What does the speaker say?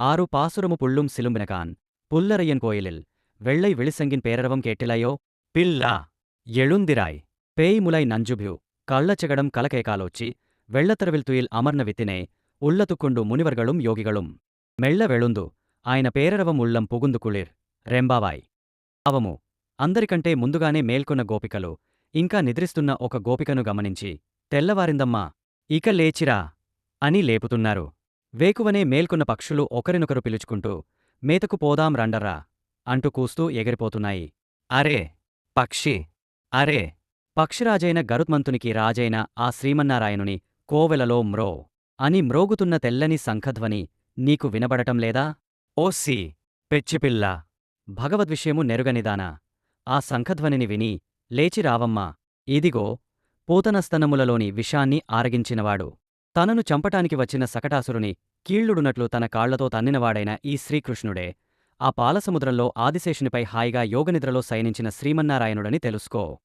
ஆறு பாசுரமு புள்ளும் சிலும்பினகான் புல்லரையன் கோயிலில் வெள்ளை வெளிசங்கின் பேரரவம் கேட்டிலையோ பில்லா எழுந்திராய் பேய்முலை நஞ்சுபியு கள்ளச்சகடம் கலகேகாலோச்சி வெள்ளத்தரவில் துயில் அமர்ன வித்தினே உள்ளத்துக்கொண்டு முனிவர்களும் யோகிகளும் மெல்ல వెళుందు ఆయన పేరరవం ఉల్లం పొగుందు కుళిర్ రెంబావాయ్ అవము అందరికంటే ముందుగానే మేల్కొన్న గోపికలు ఇంకా నిద్రిస్తున్న ఒక గోపికను గమనించి తెల్లవారిందమ్మా ఇక లేచిరా అని లేపుతున్నారు వేకువనే మేల్కొన్న పక్షులు ఒకరినొకరు పిలుచుకుంటూ మేతకు పోదాం రండర్రా అంటూ కూస్తూ ఎగిరిపోతున్నాయి. అరే పక్షి అరే పక్షిరాజైన గరుత్మంతునికి రాజైన ఆ శ్రీమన్నారాయణుని కోవెలలో మ్రో అని మ్రోగుతున్న తెల్లని శంఖధ్వని నీకు వినబడటం లేదా? ఓసి పెచ్చిపిల్ల భగవద్విషయము నెరుగనిదానా? ఆ శంఖధ్వనిని విని లేచి రావమ్మా ఇదిగో పూతనస్తనములలోని విషాన్ని ఆరగించినవాడు. తనను చంపటానికి వచ్చిన సకటాసురుని కీళ్ళుడునట్లు తన కాళ్ళతో తన్నినవాడైన ఈ శ్రీకృష్ణుడే. ఆ పాలసముద్రంలో ఆదిశేషునిపై హాయిగా యోగనిద్రలో శయనించిన శ్రీమన్నారాయణుడని తెలుసుకో.